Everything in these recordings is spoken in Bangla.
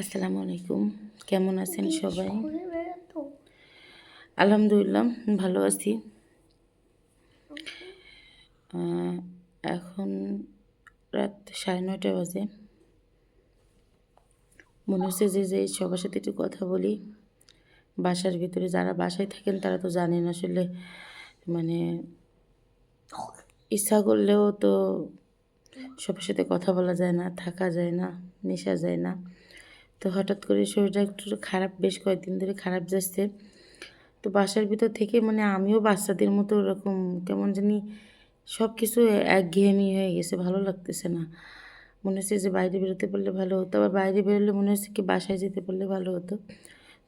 আসসালামু আলাইকুম। কেমন আছেন সবাই? আলহামদুলিল্লাহ ভালো আছি। এখন রাত সাড়ে নয়টা বাজে। মনে হচ্ছে যে যে সবার সাথে একটু কথা বলি। বাসার ভিতরে যারা বাসায় থাকেন তারা তো জানেন আসলে মানে ইচ্ছা করলেও তো সবার সাথে কথা বলা যায় না থাকা যায় না মেশা যায় না। তো হঠাৎ করে শরীরটা একটু খারাপ, বেশ কয়েকদিন ধরে খারাপ যাচ্ছে। তো বাসার ভিতর থেকে মানে আমিও বাচ্চাদের মতো ওরকম কেমন জানি সব কিছু একঘেয়েমি হয়ে গেছে, ভালো লাগতেছে না। মনে হচ্ছে যে বাইরে বেরোতে পারলে ভালো হতো, আবার বাইরে বেরোলে মনে হচ্ছে কি বাসায় যেতে পারলে ভালো হতো।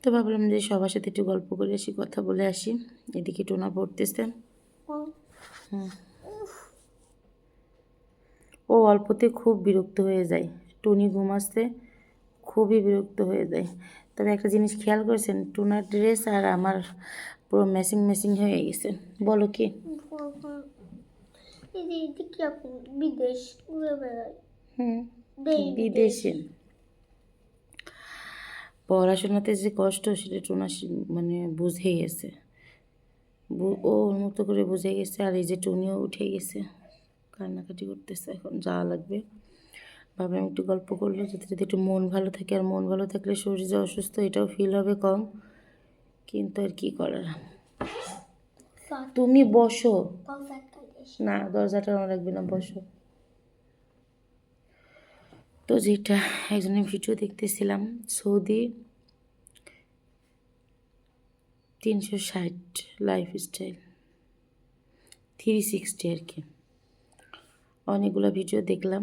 তো ভাবলাম যে সবার সাথে একটু গল্প করে আসি, কথা বলে আসি। এদিকে টোনা পড়তেছে। ও অল্পতে খুব বিরক্ত হয়ে যায়। টুনি ঘুমাচ্ছে খুবই বিরক্ত হয়ে যায়। তবে একটা জিনিস খেয়াল করেছেন টুনার ড্রেস আর আমার পুরো ম্যাচিং ম্যাচিং হয়ে গেছে। বলো কি? বিদেশ হুম বিদেশে। পড়াশোনাতে যে কষ্ট সেটা টুনা মানে বুঝে গেছে। ও মতো করে বুঝে গেছে আর এই যে টুনিও উঠে গেছে। কান্নাকাটি করতেছে এখন যাওয়া লাগবে। ভাবলাম একটু গল্প করলে, যাতে যদি একটু মন ভালো থাকে আর মন ভালো থাকলে শরীর যে অসুস্থ, এটাও ফিল হবে কম। কিন্তু আর কি করার? তুমি বসো। না, দরজাটা না রাখবে না, বসো। তো যেটা, একজনের ভিডিও দেখতেছিলাম, সৌদি তিনশো ষাট লাইফ স্টাইল থ্রি সিক্সটি আর কি। অনেকগুলো ভিডিও দেখলাম।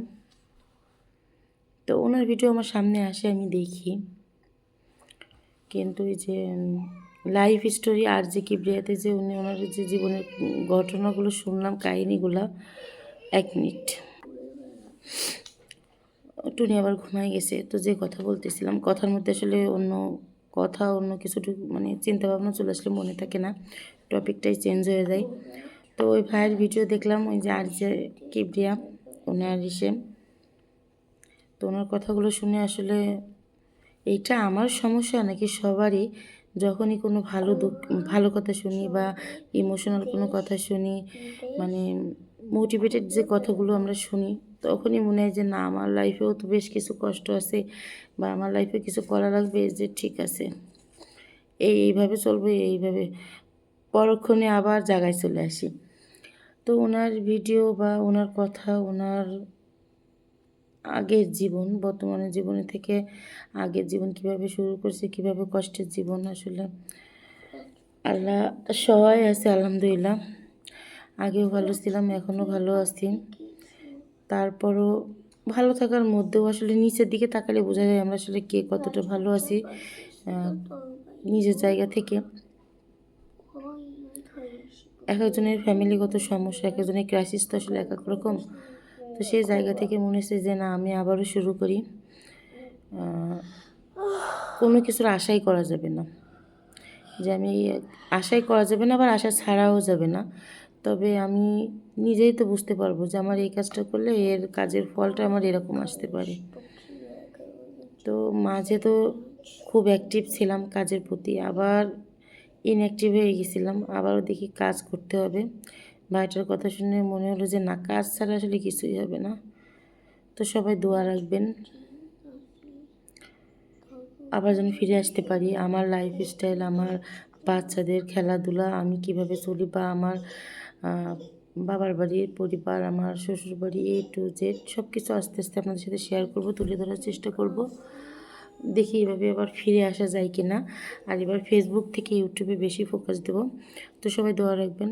তো ওনার ভিডিও আমার সামনে আসে, আমি দেখি। কিন্তু ওই যে লাইফ স্টোরি আর যে কিবরিয়াতে যে উনি ওনার যে জীবনের ঘটনাগুলো শুনলাম, কাহিনিগুলো, এক মিনিট। টুনি আবার ঘুমাই গেছে, তো যে কথা বলতেছিলাম, কথার মধ্যে আসলে অন্য কথা, অন্য কিছু মানে চিন্তা ভাবনা চলে আসলে মনে থাকে না, টপিকটাই চেঞ্জ হয়ে যায়। তো ওই ভাইয়ের ভিডিও দেখলাম, ওই যে আর যে কিবরিয়া, ওনার ইসে। তো ওনার কথাগুলো শুনে আসলে এইটা আমার সমস্যা নাকি সবারই? যখনই কোনো ভালো ভালো কথা শুনি বা ইমোশনাল কোনো কথা শুনি মানে মোটিভেটেড যে কথাগুলো আমরা শুনি, তখনই মনে হয় যে না, আমার লাইফেও তো বেশ কিছু কষ্ট আছে বা আমার লাইফে কিছু করা লাগবে যে ঠিক আছে। এই, এইভাবে চলবে, এইভাবে পরক্ষণে আবার জায়গায় চলে আসি। তো ওনার ভিডিও বা ওনার কথা, ওনার আগের জীবন বর্তমানে জীবনে থেকে আগের জীবন কীভাবে শুরু করছে, কীভাবে কষ্টের জীবন আসলে আল্লাহ সহায় আছে, আলহামদুলিল্লাহ। আগেও ভালো ছিলাম এখনও ভালো আছি। তারপরও ভালো থাকার মধ্যেও আসলে নিচের দিকে তাকালে বোঝা যায় আমরা আসলে কে কতটা ভালো আছি নিজের জায়গা থেকে। এক একজনের ফ্যামিলিগত সমস্যা, এক একজনের ক্রাইসিস তো আসলে এক এক রকম। তো সেই জায়গা থেকে মনে হচ্ছে যে না, আমি আবারও শুরু করি। কোনো কিছুর আশাই করা যাবে না। যে আমি আশাই করা যাবে না, আবার আশা ছাড়াও যাবে না। তবে আমি নিজেই তো বুঝতে পারব যে আমার এই কাজটা করলে এর কাজের ফলটা আমার এরকম আসতে পারে। তো মাঝে তো খুব অ্যাক্টিভ ছিলাম কাজের প্রতি, আবার ইনঅ্যাক্টিভ হয়ে গেছিলাম। আবারও দেখি কাজ করতে হবে। ভাইটার কথা শুনে মনে হলো যে, না কাজ ছাড়া আসলে কিছুই হবে না? তো সবাই দোয়া রাখবেন। আবার যেন ফিরে আসতে পারি। আমার লাইফ স্টাইল আমার বাচ্চাদের খেলাধুলা, আমি কীভাবে চলি বা আমার বাবার বাড়ির পরিবার, আমার শ্বশুর বাড়ি এ টু জেড সব কিছু আস্তে আস্তে আপনাদের সাথে শেয়ার করব, তুলে ধরার চেষ্টা করব। দেখি এভাবে আবার ফিরে আসা যায় কি না আর এবার ফেসবুক থেকে ইউটিউবে বেশি ফোকাস দেব। তো সবাই দোয়া রাখবেন।